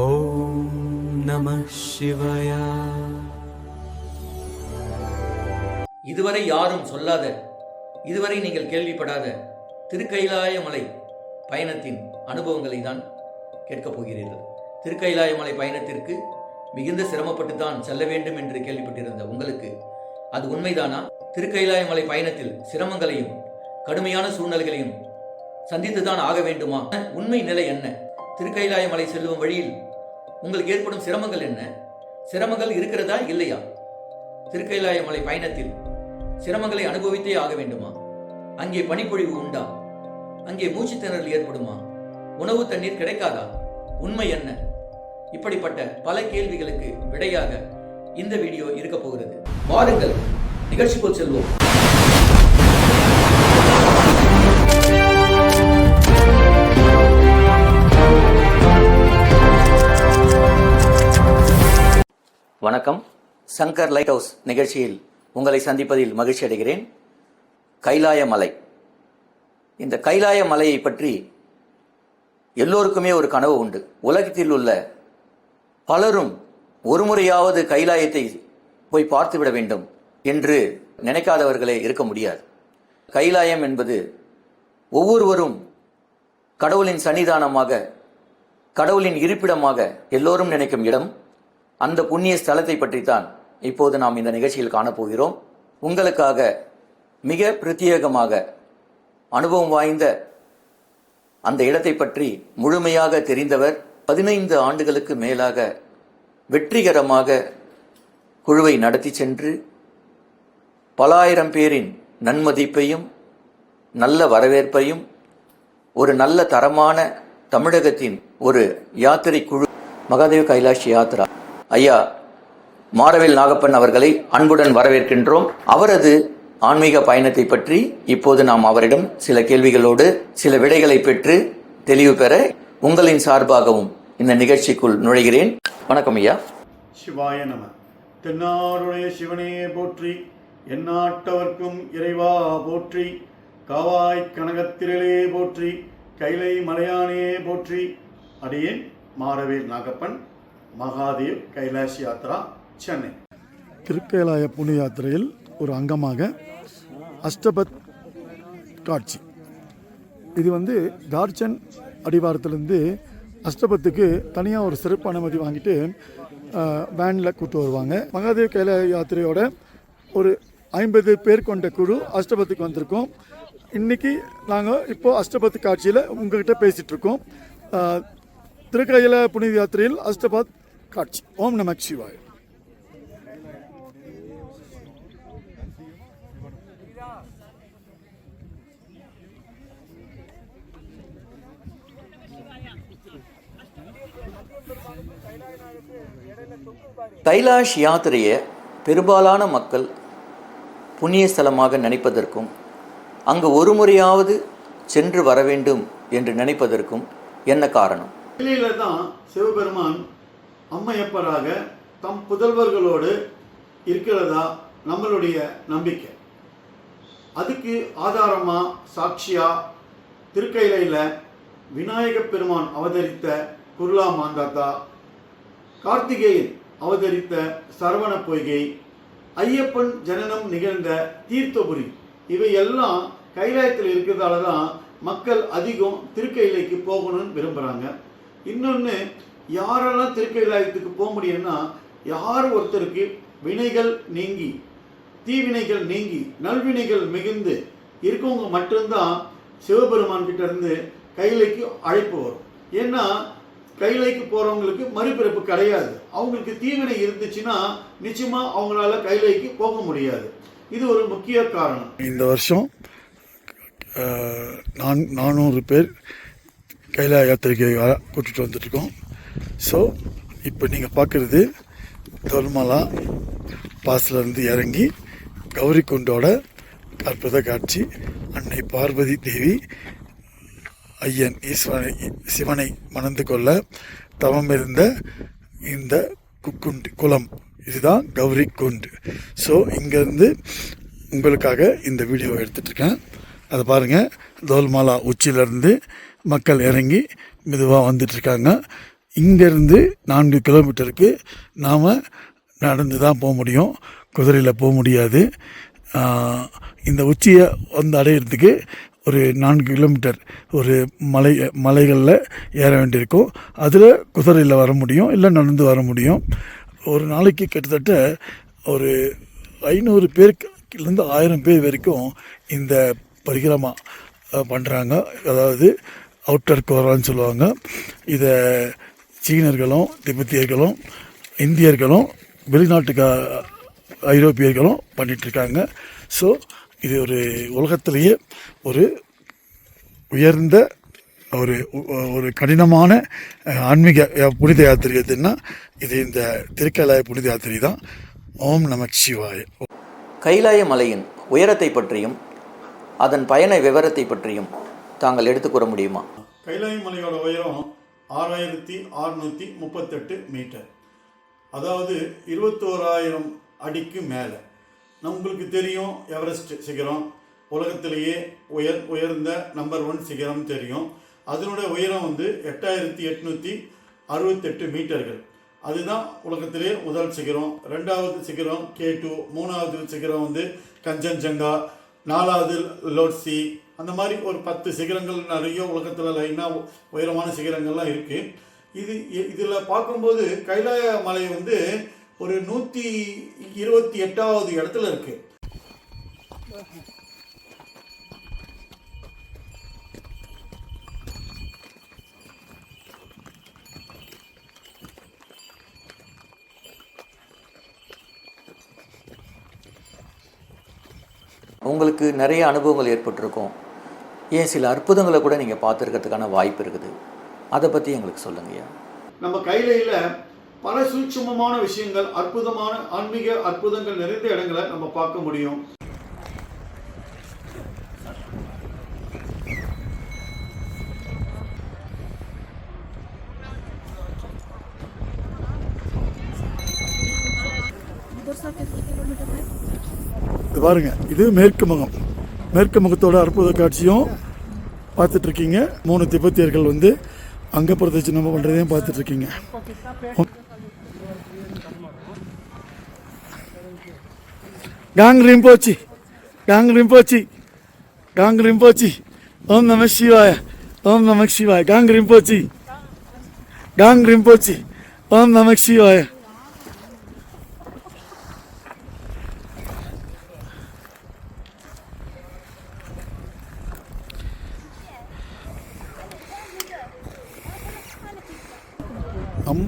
ஓம் நம சிவயா. இதுவரை யாரும் சொல்லாத இதுவரை நீங்கள் கேள்விப்படாத திருக்கைலாயமலை பயணத்தின் அனுபவங்களை தான் கேட்கப் போகிறீர்கள். திருக்கைலாயமலை பயணத்திற்கு மிகுந்த சிரமப்பட்டு தான் செல்ல வேண்டும் என்று கேள்விப்பட்டிருந்த உங்களுக்கு அது உண்மைதானா? திருக்கைலாயமலை பயணத்தில் சிரமங்களையும் கடுமையான சூழ்நிலைகளையும் சந்தித்து தான் ஆக வேண்டுமா? உண்மை நிலை என்ன? திருக்கைலாய மலை செல்லும் வழியில் உங்களுக்கு ஏற்படும் சிரமங்கள் என்ன? சிரமங்கள் இருக்கிறதா இல்லையா? திருக்கைலாய மலை பயணத்தில் சிரமங்களை அனுபவித்தே ஆக வேண்டுமா? அங்கே பனிப்பொழிவு உண்டா? அங்கே மூச்சு திணறல் ஏற்படுமா? உணவு தண்ணீர் கிடைக்காதா? உண்மை என்ன? இப்படிப்பட்ட பல கேள்விகளுக்கு விடையாக இந்த வீடியோ இருக்க போகிறது. வாருங்கள் நிகழ்ச்சிக்குள் செல்வோம். வணக்கம். சங்கர் லைட் ஹவுஸ் நிகழ்ச்சியில் உங்களை சந்திப்பதில் மகிழ்ச்சி அடைகிறேன். கைலாய மலை. இந்த கைலாய மலையை பற்றி எல்லோருக்குமே ஒரு கனவு உண்டு. உலகத்தில் உள்ள பலரும் ஒரு முறையாவது கைலாயத்தை போய் பார்த்துவிட வேண்டும் என்று நினைக்காதவர்களே இருக்க முடியாது. கைலாயம் என்பது ஒவ்வொருவரும் கடவுளின் சன்னிதானமாக கடவுளின் இருப்பிடமாக எல்லோரும் நினைக்கும் இடம். அந்த புண்ணிய ஸ்தலத்தை பற்றித்தான் இப்போது நாம் இந்த நிகழ்ச்சியில் காணப்போகிறோம். உங்களுக்காக மிக பிரத்யேகமாக அனுபவம் வாய்ந்த அந்த இடத்தை பற்றி முழுமையாக தெரிந்தவர் பதினைந்து ஆண்டுகளுக்கு மேலாக வெற்றிகரமாக குழுவை நடத்தி சென்று பலாயிரம் பேரின் நன்மதிப்பையும் நல்ல வரவேற்பையும் ஒரு நல்ல தரமான தமிழகத்தின் ஒரு யாத்திரை குழு மகாதேவ் கைலாஷ் யாத்ரா ஐயா மாரவேல் நாகப்பன் அவர்களை அன்புடன் வரவேற்கின்றோம். அவரது ஆன்மீக பயணத்தை பற்றி இப்போது நாம் அவரிடம் சில கேள்விகளோடு சில விடைகளை பெற்று தெளிவு பெற உங்களின் சார்பாகவும் இந்த நிகழ்ச்சிக்குள் நுழைகிறேன். வணக்கம் ஐயா. சிவாய நம. தென்னாருடைய சிவனையே போற்றி எந்நாட்டவர்க்கும் இறைவா போற்றி காவாய் கனகத்திரளே போற்றி கைலை மலையானே போற்றி. அடியேன் மாரவேல் நாகப்பன். மகாதேவ் கைலாஷ் யாத்ரா சென்னை. திருக்கைலாய புண்ணிய யாத்திரையில் ஒரு அங்கமாக அஷ்டபத் காட்சி. இது வந்து தார்ச்சன் அடிவாரத்திலேருந்து அஷ்டபத்துக்கு தனியாக ஒரு சிறப்பு அனுமதி வாங்கிட்டு வேனில் கூட்டு வருவாங்க. மகாதேவ் கைல யாத்திரையோட ஒரு ஐம்பது பேர் கொண்ட குழு அஷ்டபத்துக்கு வந்திருக்கோம். இன்னைக்கு நாங்கள் இப்போது அஷ்டபத்து காட்சியில் உங்ககிட்ட பேசிகிட்ருக்கோம் திருக்கையில புனித யாத்திரையில் அஷ்டபத் காட்சி. ஓம் நமக் சிவாய். கைலாஷ் யாத்திரையை பெரும்பாலான மக்கள் புண்ணிய ஸ்தலமாக நினைப்பதற்கும் அங்கு ஒரு முறையாவது சென்று வர வேண்டும் என்று நினைப்பதற்கும் என்ன காரணம்? தான் சிவபெருமான் அம்மையப்பராக தம் புதல்வர்களோடு இருக்கிறதா நம்மளுடைய நம்பிக்கை. அதுக்கு ஆதாரமா சாட்சியா திருக்கையிலையில் விநாயகப் பெருமான் அவதரித்த குருளா மாந்தாத்தா கார்த்திகேயன் அவதரித்த சரவண பொய்கை ஐயப்பன் ஜனனம் நிகழ்ந்த தீர்த்தபுரி இவையெல்லாம் கைலாயத்தில் இருக்கிறதால தான் மக்கள் அதிகம் திருக்கையிலைக்கு போகணும்னு விரும்புகிறாங்க இன்னொன்று யாரெல்லாம் திருக்கைலாயத்துக்கு போக முடியும்னா யார் ஒருத்தருக்கு வினைகள் நீங்கி தீவினைகள் நீங்கி நல்வினைகள் மிகுந்து இருக்கவங்க மட்டும்தான் சிவபெருமான் கிட்ட இருந்து கைலைக்கு அழைப்பு வரும். ஏன்னா கைலைக்கு போகிறவங்களுக்கு மறுபிறப்பு கிடையாது. அவங்களுக்கு தீவினை இருந்துச்சுன்னா நிச்சயமாக அவங்களால கைலைக்கு போக முடியாது. இது ஒரு முக்கிய காரணம். இந்த வருஷம் நான் நானூறு பேர் கைலா யாத்திரைக்கு கூட்டிகிட்டு வந்துட்டுருக்கோம். ஸோ இப்போ நீங்கள் பார்க்குறது தொல்மலா பாஸ்லேருந்து இறங்கி கௌரி குண்டோட அற்புத காட்சி அன்னை பார்வதி தேவி ஐயன் ஈஸ்வரனை சிவனை மணந்து கொள்ள தவம் இருந்த இந்த குக்குண்டு குளம். இதுதான் கௌரி குண்டு. ஸோ இங்கேருந்து உங்களுக்காக இந்த வீடியோவை எடுத்துட்ருக்கேன் அதை பாருங்கள் தோல்மாலா உச்சியிலேருந்து மக்கள் இறங்கி மெதுவாக வந்துட்டுருக்காங்க. இங்கேருந்து நான்கு கிலோமீட்டருக்கு நாம் நடந்து தான் போக முடியும். குதிரையில் போக முடியாது. இந்த உச்சியை வந்து அடையிறதுக்கு ஒரு நான்கு கிலோமீட்டர் ஒரு மலை மலைகளில் ஏற வேண்டியிருக்கும். அதில் குதிரையில் வர முடியும் இல்லை நடந்து வர முடியும். ஒரு நாளைக்கு கிட்டத்தட்ட ஒரு ஐநூறு பேருக்குலேருந்து ஆயிரம் பேர் வரைக்கும் இந்த பரிகிரமா பண்ணுறாங்க அதாவது அவுட்டர் கோரான்னு சொல்லுவாங்க. இதை சீனர்களும் திபெத்தியர்களும் இந்தியர்களும் வெளிநாட்டுக்கா ஐரோப்பியர்களும் பண்ணிகிட்ருக்காங்க ஸோ இது ஒரு உலகத்திலேயே ஒரு உயர்ந்த ஒரு ஒரு கடினமான ஆன்மீக புனித யாத்திரை எதுன்னா இது இந்த திருக்கலாய புனித யாத்திரை தான். ஓம் நமக் சிவாய. கைலாய மலையின் உயரத்தை பற்றியும் அதன் பயண விவரத்தை பற்றியும் தாங்கள் எடுத்துக் கூற முடியுமா? கைலாய மலையோட உயரம் ஆறாயிரத்தி அறுநூற்றி முப்பத்தெட்டு மீட்டர். அதாவது இருபத்தோராயிரம் அடிக்கு மேலே. நம்மளுக்கு தெரியும் எவரெஸ்ட் சிகரம். உலகத்திலேயே உயர் உயர்ந்த நம்பர் ஒன் சிகரம் தெரியும். அதனுடைய உயரம் வந்து எட்டாயிரத்தி எட்நூற்றி அறுபத்தெட்டு மீட்டர்கள். அதுதான் உலகத்திலே முதல் சிகரம். ரெண்டாவது சிகரம் கே டூ மூணாவது சிகரம் வந்து கஞ்சன்ஜங்கா நாலாவது லோட்ஸி அந்த மாதிரி ஒரு பத்து சிகரங்கள் நிறைய உலகத்தில் லைனாக உயரமான சிகரங்கள்லாம் இருக்குது இது இதில் பார்க்கும்போது கைலாய மலை வந்து ஒரு நூற்றி இருபத்தி எட்டாவது இடத்துல இருக்குது உங்களுக்கு நிறைய அனுபவங்கள் ஏற்பட்டிருக்கும். ஏன் சில அற்புதங்களை கூட நீங்கள் பார்த்துருக்கிறதுக்கான வாய்ப்பு இருக்குது. அதை பற்றி எங்களுக்கு சொல்லுங்கய்யா நம்ம கைலையில் பல சூட்சுமமான விஷயங்கள் அற்புதமான ஆன்மீக அற்புதங்கள் நிறைந்த இடங்களை நம்ம பார்க்க முடியும். பாருங்க இது மேற்கு முகம். மேற்கு முகத்தோட அற்புத காட்சியும் பார்த்துட்டு இருக்கீங்க மூணு திபெத்தியர்கள் வந்து அங்க பிரதட்சணம் பண்றதையும் பார்த்துட்டு இருக்கீங்க காங் ரிம்போச்சி காங் ரிம்போச்சி காங் ரிம்போச்சி ஓம் நம சிவாய ஓம் நம சிவாய காங் ரிம்போச்சி காங் ரிம்போச்சி ஓம் நம சிவாய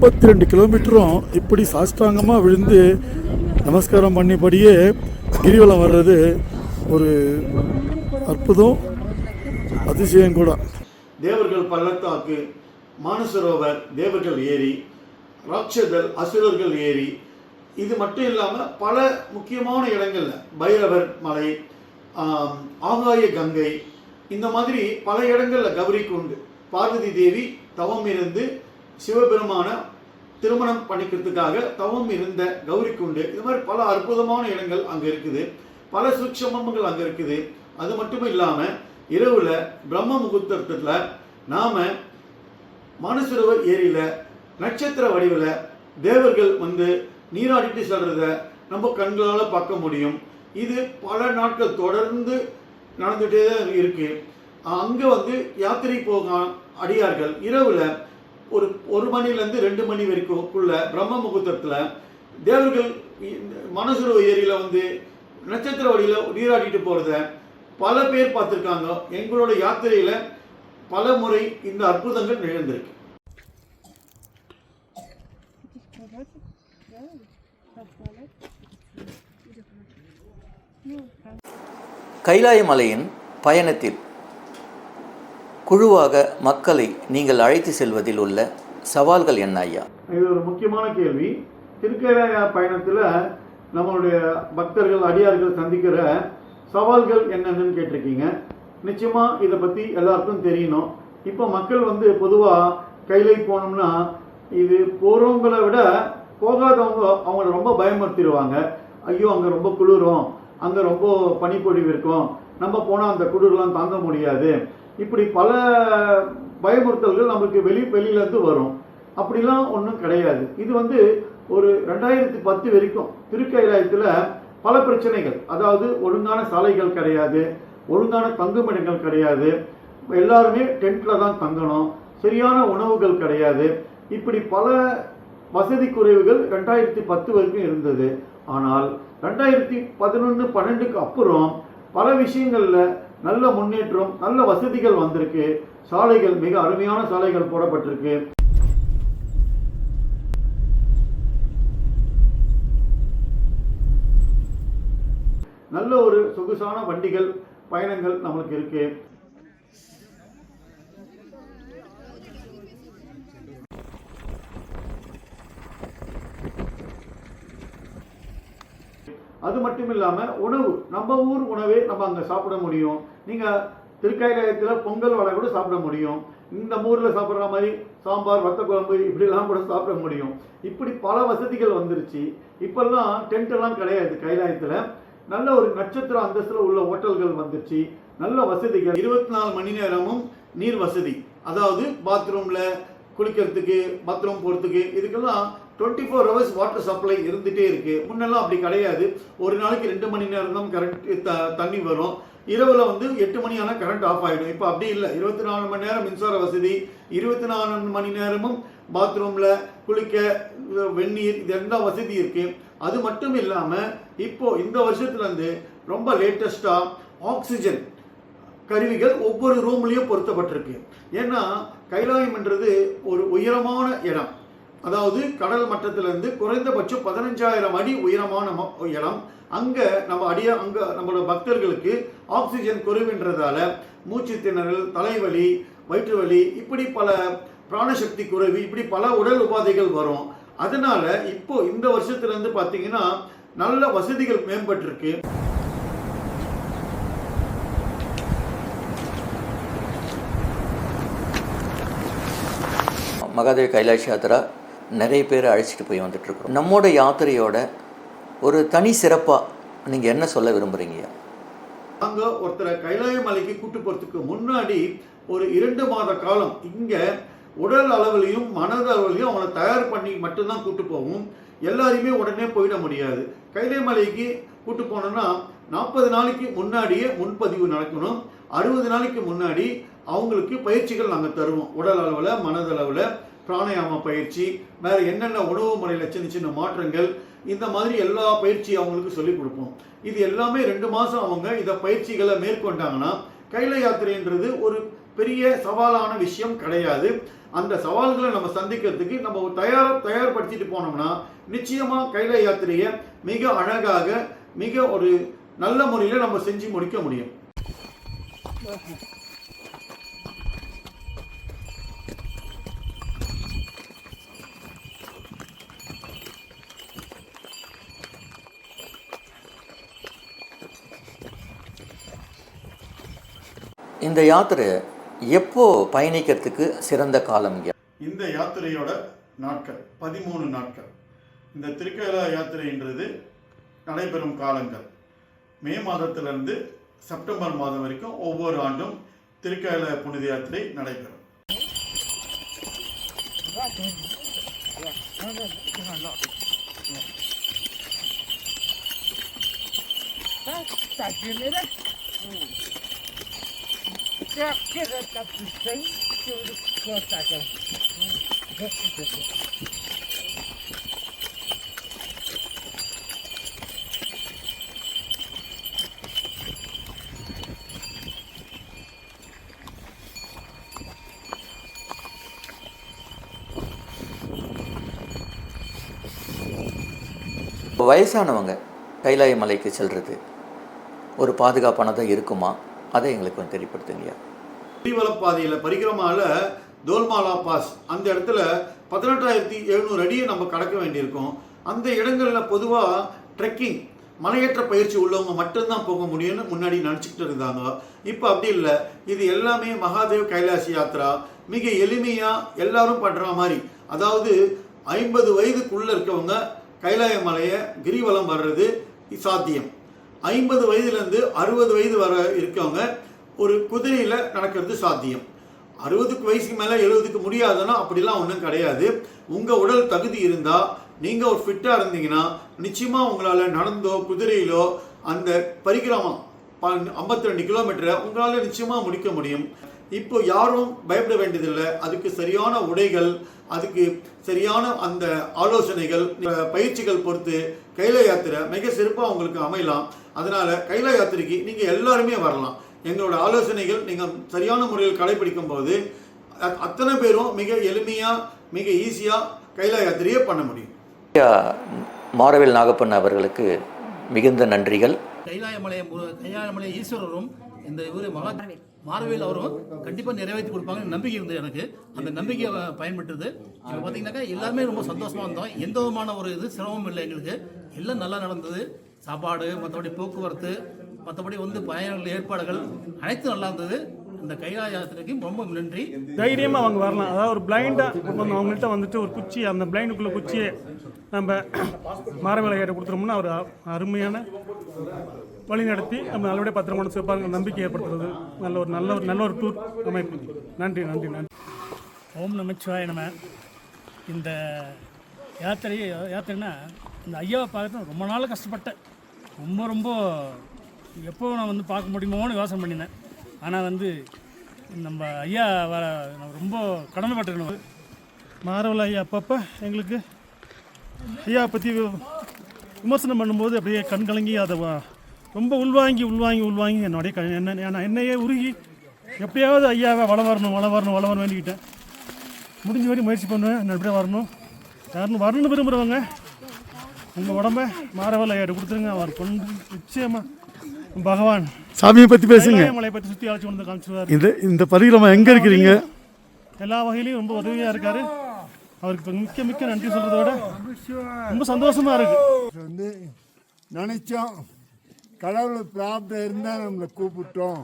முப்பத்தி ரெண்டு கிலோமீட்டரும் இப்படி சாஷ்டாங்கமாக விழுந்து நமஸ்காரம் பண்ணிபடியே கிரிவலம் வர்றது ஒரு அற்புதம் அதிசயம் கூட. தேவர்கள் பள்ளத்தாக்கு மானசரோவர் தேவர்கள் ஏரி ராட்சதர் அசுரர்கள் ஏரி இது மட்டும் இல்லாமல் பல முக்கியமான இடங்களில் பைரவர் மலை ஆகாய கங்கை இந்த மாதிரி பல இடங்களில் கௌரி கொண்டு பார்வதி தேவி தவம் இருந்து சிவபெருமான திருமணம் பண்ணிக்கிறதுக்காக தவம் இருந்த கௌரி குண்டு இது மாதிரி பல அற்புதமான இடங்கள் அங்கே இருக்குது. பல சூட்சமங்கள் அங்கே இருக்குது. அது மட்டும் இல்லாமல் இரவில் பிரம்ம முகூர்த்தத்தில் நாம் மானசரோவர் ஏரியில் நட்சத்திர வடிவில் தேவர்கள் வந்து நீராடிட்டு செல்றத நம்ம கண்களால் பார்க்க முடியும். இது பல நாட்கள் தொடர்ந்து நடந்துகிட்டே தான் இருக்கு. அங்கே வந்து யாத்திரை போக அடியார்கள். இரவில் ஒரு ஒரு மணிலேருந்து ரெண்டு மணி வரைக்கும் உள்ள பிரம்ம முகூர்த்தத்தில் தேவர்கள் மனசுரவ ஏரியில் வந்து நட்சத்திர வழியில் நீராடிட்டு போகிறத பல பேர் பார்த்துருக்காங்க. எங்களோட யாத்திரையில் பல முறை இந்த அற்புதங்கள் நிகழ்ந்திருக்கு. கைலாய மலையின் பயணத்தில் குழுவாக மக்களை நீங்கள் அழைத்து செல்வதில் உள்ள சவால்கள் என்ன ஐயா? இது ஒரு முக்கியமான கேள்வி. திருக்கேராய பயணத்தில் நம்மளுடைய பக்தர்கள் அடியார்கள் சந்திக்கிற சவால்கள் என்னென்னு கேட்டிருக்கீங்க. நிச்சயமாக இதை பற்றி எல்லாருக்கும் தெரியணும். இப்போ மக்கள் வந்து பொதுவாக கைலை போனோம்னா இது போகிறவங்களை விட போகாதவங்க அவங்கள ரொம்ப பயமுறுத்திடுவாங்க. ஐயோ அங்கே ரொம்ப குளிரும் அங்கே ரொம்ப பனிப்பொழிவு இருக்கும். நம்ம போனால் அந்த குளிர்லாம் தாங்க முடியாது. இப்படி பல பயமுறுத்தல்கள் நம்மளுக்கு வெளி வெளியிலேருந்து வரும். அப்படிலாம் ஒன்றும் கிடையாது. இது வந்து ஒரு ரெண்டாயிரத்தி பத்து வரைக்கும் திருக்கைலாயத்தில் பல பிரச்சனைகள். அதாவது ஒழுங்கான சாலைகள் கிடையாது ஒழுங்கான தங்குமிடங்கள் கிடையாது எல்லாருமே டென்ட்டில் தான் தங்கணும் சரியான உணவுகள் கிடையாது. இப்படி பல வசதி குறைவுகள் ரெண்டாயிரத்தி பத்து வரைக்கும் இருந்தது. ஆனால் ரெண்டாயிரத்தி பதினொன்று பன்னெண்டுக்கு அப்புறம் பல விஷயங்களில் நல்ல முன்னேற்றம் நல்ல வசதிகள் வந்திருக்கு. சாலைகள் மிக அருமையான சாலைகள் போடப்பட்டிருக்கு. நல்ல ஒரு சொகுசான வண்டிகள் பயணங்கள் நம்மளுக்கு இருக்குது அது மட்டும் இல்லாமல் உணவு. நம்ம ஊர் உணவே நம்ம அங்கே சாப்பிட முடியும். நீங்கள் திருக்காயத்தில் பொங்கல் வடை கூட சாப்பிட முடியும். இந்த ஊரில் சாப்பிட்ற மாதிரி சாம்பார் வத்த குழம்பு இப்படிலாம் கூட சாப்பிட முடியும். இப்படி பல வசதிகள் வந்துருச்சு. இப்போல்லாம் டென்ட் எல்லாம் கிடையாது கைலாயத்தில். நல்ல ஒரு நட்சத்திர அந்தஸ்தில் உள்ள ஹோட்டல்கள் வந்துருச்சு. நல்ல வசதிகள். இருபத்தி நாலு மணி நேரமும் நீர் வசதி. அதாவது பாத்ரூமில் குளிக்கிறதுக்கு பாத்ரூம் போகிறதுக்கு இதுக்கெல்லாம் twenty four hours water supply இருந்துகிட்டே இருக்குது முன்னெல்லாம் அப்படி கிடையாது. ஒரு நாளைக்கு ரெண்டு மணி நேரம் தான் கரண்ட் த தண்ணி வரும். இரவில் வந்து எட்டு மணி ஆனால் கரண்ட் ஆஃப் ஆகிடும் இப்போ அப்படி இல்லை. இருபத்தி நாலு மணி நேரம் மின்சார வசதி இருபத்தி நாலு மணி நேரமும் பாத்ரூமில் குளிக்க வெந்நீர் இது எல்லா வசதி இருக்குது அது மட்டும் இல்லாமல் இப்போ இந்த வருஷத்துலேருந்து ரொம்ப லேட்டஸ்ட்டாக ஆக்சிஜன் கருவிகள் ஒவ்வொரு ரூம்லேயும் பொருத்தப்பட்டிருக்கு. ஏன்னா கைலாயம்ன்றது ஒரு உயரமான இடம். அதாவது கடல் மட்டத்திலிருந்து குறைந்தபட்சம் பதினஞ்சாயிரம் அடி உயரமான இடம். அங்கே நம்ம அடிய அங்கே நம்மளோட பக்தர்களுக்கு ஆக்சிஜன் குறைவுன்றதால மூச்சு திணறல் தலைவலி வயிற்று வலி இப்படி பல பிராணசக்தி குறைவு இப்படி பல உடல் உபாதைகள் வரும். அதனால இப்போ இந்த வருஷத்துலேருந்து பார்த்தீங்கன்னா நல்ல வசதிகள் மேம்பட்டிருக்கு. மகாதேவி கைலாஷ் யாத்திரா. நிறைய பேர் அழைச்சிட்டு போய் வந்துட்டுருக்கோம் நம்மோட யாத்திரையோட ஒரு தனி சிறப்பாக நீங்கள் என்ன சொல்ல விரும்புகிறீங்க அங்கே ஒருத்தரை கைலாய மலைக்கு கூட்டு போகிறதுக்கு முன்னாடி ஒரு இரண்டு மாத காலம் இங்கே உடல் அளவுலையும் மனது அளவுலையும் அவனை தயார் பண்ணி மட்டும்தான் கூட்டு போகும். எல்லாரையுமே உடனே போயிட முடியாது. கைலாய மலைக்கு கூட்டு போனோம்னா நாற்பது நாளைக்கு முன்னாடியே முன்பதிவு நடக்கணும். அறுபது நாளைக்கு முன்னாடி அவங்களுக்கு பயிற்சிகள் நாங்கள் தருவோம். உடல் அளவில் மனதளவில். பிராணாயாம பயிற்சி வேற என்னென்ன உணவு முறையில் சின்ன சின்ன மாற்றங்கள் இந்த மாதிரி எல்லா பயிற்சியும் அவங்களுக்கு சொல்லிக் கொடுப்போம். இது எல்லாமே ரெண்டு மாதம் அவங்க இதை பயிற்சிகளை மேற்கொண்டாங்கன்னா கைல யாத்திரைன்றது ஒரு பெரிய சவாலான விஷயம் கிடையாது. அந்த சவால்களை நம்ம சந்திக்கிறதுக்கு நம்ம தயார் தயார்படுத்திட்டு போனோம்னா நிச்சயமா கைல யாத்திரையை மிக அழகாக மிக ஒரு நல்ல முறையில் நம்ம செஞ்சு முடிக்க முடியும். இந்த யாத்திரை எப்போ பயணிக்கிறதுக்கு சிறந்த காலம் இந்த யாத்திரையோட நாட்கள் பதிமூணு நாட்கள். இந்த திருக்கேலா யாத்திரைன்றது நடைபெறும் காலங்கள். மே மாதத்திலிருந்து செப்டம்பர் மாதம் வரைக்கும் ஒவ்வொரு ஆண்டும் திருக்கேல புனித யாத்திரை நடைபெறும். இப்போ வயசானவங்க கைலாய மலைக்கு செல்றது ஒரு பாதுகாப்பானதாக இருக்குமா? அதை எங்களுக்கு கொஞ்சம் தெரியப்படுத்துங்கய்யா பாதையில் பரிகிரமால தோல்மாலா பாஸ். அந்த இடத்துல பதினெட்டாயிரத்தி எழுநூறு அடியை நம்ம கடக்க வேண்டியிருக்கோம். அந்த இடங்களில் பொதுவாக ட்ரெக்கிங் மலையேற்ற பயிற்சி உள்ளவங்க மட்டும்தான் போக முடியும்னு முன்னாடி நினச்சிக்கிட்டு இருந்தாங்க. இப்போ அப்படி இல்லை. இது எல்லாமே மகாதேவ் கைலாசி யாத்ரா மிக எளிமையாக எல்லாரும் பண்ணுற மாதிரி. அதாவது ஐம்பது வயதுக்குள்ளே இருக்கவங்க கைலாய மலையை கிரிவலம் வர்றது சாத்தியம். ஐம்பது வயதுலேருந்து அறுபது வயது வர இருக்கவங்க ஒரு குதிரையில் நடக்கிறது சாத்தியம். அறுபதுக்கு வயசுக்கு மேலே எழுபதுக்கு முடியாதுன்னா அப்படிலாம் ஒன்றும் கிடையாது. உங்கள் உடல் தகுதி இருந்தால் நீங்கள் ஒரு ஃபிட்டாக இருந்தீங்கன்னா நிச்சயமாக உங்களால் நடந்தோ குதிரையிலோ அந்த பரிகிராமம் ஐம்பத்தி ரெண்டு கிலோமீட்டரை உங்களால் நிச்சயமாக முடிக்க முடியும். இப்போ யாரும் பயப்பட வேண்டியதில்லை. அதுக்கு சரியான உடைகள் அதுக்கு சரியான அந்த ஆலோசனைகள் பயிற்சிகள் பொறுத்து கைல யாத்திரை மிக சிறப்பாக உங்களுக்கு அமையலாம். அதனால கைல யாத்திரைக்கு நீங்கள் எல்லாருமே வரலாம். எங்களோட ஆலோசனைகள் நீங்கள் சரியான முறையில் கடைபிடிக்கும் போது அத்தனை பேரும் மிக எளிமையாக மிக ஈஸியாக கைல யாத்திரையை பண்ண முடியும். மாரவேல் நாகப்பன் அவர்களுக்கு மிகுந்த நன்றிகள். கைலாயமலை கைலாயமலை ஈஸ்வரரும் இந்த இவர் மகா மார்வேல் அவரும் கண்டிப்பாக நிறைவேற்றி கொடுப்பாங்கன்னு நம்பிக்கை இருந்தது எனக்கு. அந்த நம்பிக்கையை பயன்பட்டுது இப்போ பார்த்தீங்கன்னாக்கா எல்லாமே ரொம்ப சந்தோஷமாக இருந்தோம் எந்த விதமான ஒரு இது சிரமமும் இல்லை எங்களுக்கு. எல்லாம் நல்லா நடந்தது. சாப்பாடு மற்றபடி போக்குவரத்து மற்றபடி வந்து பயணங்கள் ஏற்பாடுகள் அனைத்தும் நல்லா இருந்தது. இந்த கைலா யாத்திரைக்கு ரொம்ப நன்றி. தைரியமாக அவங்க வரலாம். அதாவது ஒரு பிளைண்டாக வந்து அவங்கள்ட்ட வந்துட்டு ஒரு குச்சி அந்த பிளைண்டுக்குள்ளே குச்சியை நம்ம மாரவேலை கிட்ட கொடுத்துருமுன்னா ஒரு அருமையான வழி நடத்தி நம்ம நல்லபடியாக பத்திரமான சிறப்பாக நம்பிக்கை ஏற்படுத்துறது. நல்ல ஒரு நல்ல ஒரு நல்ல ஒரு டூர் அமைப்பு. நன்றி நன்றி நன்றி. ஓம் நமச்சிவாய நம. இந்த யாத்திரை யாத்திரைனா இந்த ஐயாவை பார்க்கறது ரொம்ப நாள் கஷ்டப்பட்டேன். ரொம்ப ரொம்ப எப்போ நான் வந்து பார்க்க முடியுமோன்னு யோசனை பண்ணியிருந்தேன். ஆனால் வந்து நம்ம ஐயா வர ரொம்ப கடமைப்பட்டிருக்கணும். மாரவலை ஐயா அப்பப்போ எங்களுக்கு ஐயா பற்றி விமர்சனம் பண்ணும்போது அப்படியே கண் கலங்கி அதை ரொம்ப உள்வாங்கி உள்வாங்கி உள்வாங்கி என்னுடைய க என்ன நான் என்னையே உருகி எப்படியாவது ஐயாவை வள வரணும் வள வரணும் வள வரணும் வேண்டிக்கிட்டேன். முடிஞ்ச வரையும் முயற்சி பண்ணுவேன் நல்லபடியாக வரணும். யாரும் வரணும்னு விரும்புகிறவங்க உங்கள் உடம்ப மாரவலை ஐயா கொடுத்துருங்க. அவர் கொண்டு நிச்சயமாக பகவான். சாமியை பற்றி பேசுங்க. மலை பற்றி சுற்றி அழைச்சி கொண்டு வந்து காமிச்சிருவார். இது இந்த பரிகிரமா எங்கே இருக்கிறீங்க? எல்லா வகையிலையும் ரொம்ப உதவியாக இருக்காரு. அவருக்கு இப்ப மிக்க மிக்க நன்றி சொல்கிறத விட ரொம்ப சந்தோஷமாக இருக்குது வந்து நினச்சோம். கடவுள் பிராப்தம் இருந்தால் நம்மளை கூப்பிட்டோம்.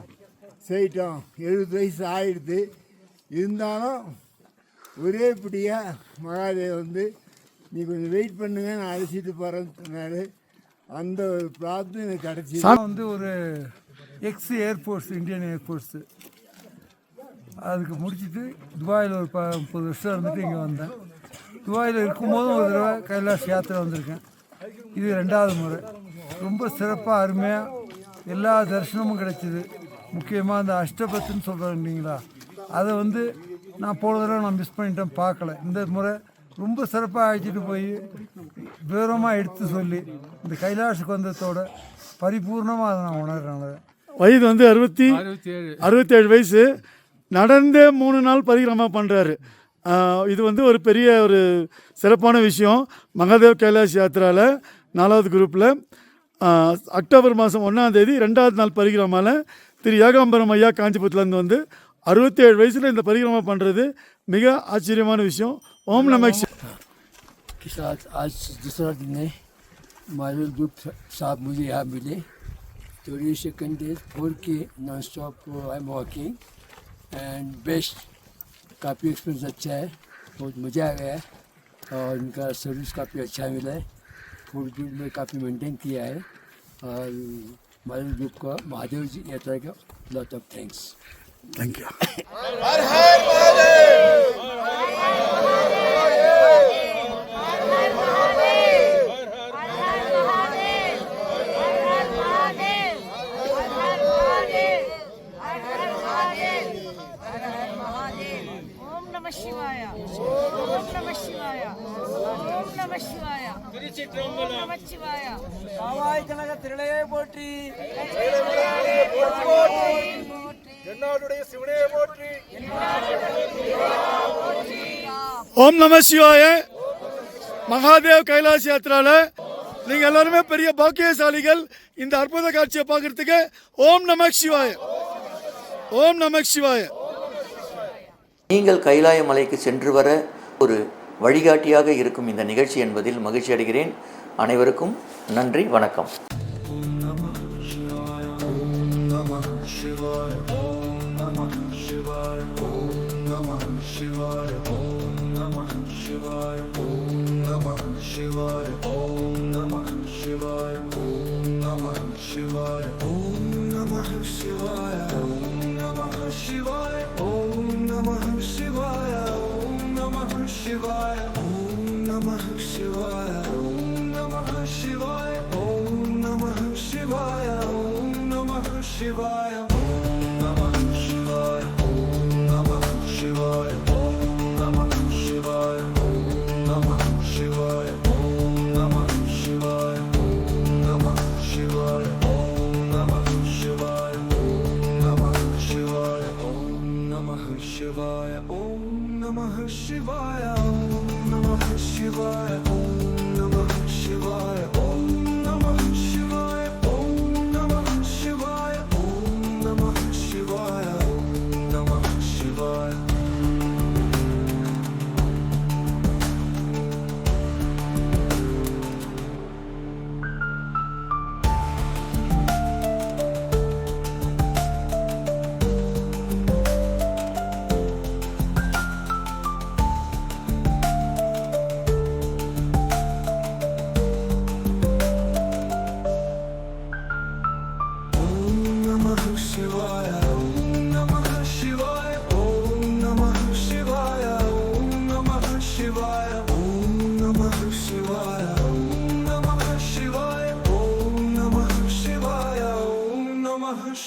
செய்யிட்டோம் எழுபது வயசு ஆயிடுது. இருந்தாலும் ஒரே இப்படியாக மகாதேவ் வந்து நீ கொஞ்சம் வெயிட் பண்ணுங்க நான் அழைச்சிட்டு போகிறேன்னு சொன்னார். அந்த ஒரு பிராப்தம் எனக்கு கிடச்சி வந்து ஒரு எக்ஸ் ஏர்ஃபோர்ஸ் இந்தியன் ஏர்ஃபோர்ஸு அதுக்கு முடிச்சுட்டு துபாயில் ஒரு ப முப்பது வருஷம் இருந்துட்டு இங்கே வந்தேன். துபாயில் இருக்கும்போதும் ஒரு தடவை கைலாஷ் யாத்திரை வந்திருக்கேன். இது ரெண்டாவது முறை. ரொம்ப சிறப்பாக அருமையாக எல்லா தரிசனமும் கிடைச்சிது. முக்கியமாக அந்த அஷ்டபத்துன்னு சொல்கிறோம் இல்லைங்களா? அதை வந்து நான் போன தடவை நான் மிஸ் பண்ணிட்டேன் பார்க்கல. இந்த முறை ரொம்ப சிறப்பாக அழைச்சிட்டு போய் விவரமாக எடுத்து சொல்லி இந்த கைலாஷுக்கு வந்ததோட பரிபூர்ணமாக அதை நான் உணர்றேன். வயது வந்து அறுபத்தி அறுபத்தேழு. வயசு. நடந்தே மூணு நாள் பரிகிரமா பண்ணுறாரு இது வந்து ஒரு பெரிய ஒரு சிறப்பான விஷயம். மகாதேவ் கைலாஷ் யாத்திராவில் நாலாவது குரூப்பில் அக்டோபர் மாதம் ஒன்றாம் தேதி ரெண்டாவது நாள் பரிகிரமாவில் திரு ஏகாம்பரம் ஐயா காஞ்சிபுரத்துலேருந்து வந்து அறுபத்தேழு வயசில் இந்த பரிகிரமா பண்ணுறது மிக ஆச்சரியமான விஷயம் ஓம் நமக் சிவாய. के साथ आज दूसरा दिन है हमारे ग्रुप साहब मुझे यहाँ मिले तो ये सेकेंड डे फोर के non stop I am walking and best काफ़ी एक्सपीरियंस अच्छा है बहुत मज़ा आ गया है और इनका सर्विस काफ़ी अच्छा मिला है ग्रुप में काफ़ी मेंटेन किया है। और हमारे ग्रुप का महादेव जी यात्रा का lot of thanks thank you. காவாய் கனக திரளையே போற்றி. ஓம் நம சிவாய. மகாதேவ் கைலாஷ் யாத்திரால நீங்க எல்லாருமே பெரிய பாக்கியசாலிகள். இந்த அற்புத காட்சியை பார்க்கறதுக்கு ஓம் நம சிவாய. ஓம் நம சிவாய. நீங்கள் கைலாய மலைக்கு சென்று வர ஒரு வழிகாட்டியாக இருக்கும் இந்த நிகழ்ச்சி என்பதில் மகிழ்ச்சி அடைகிறேன். அனைவருக்கும் நன்றி வணக்கம்.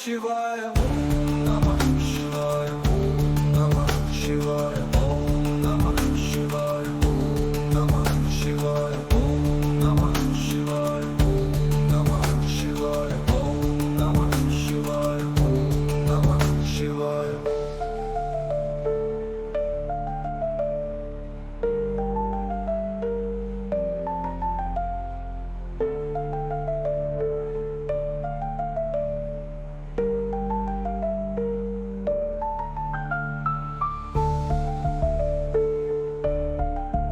спочиває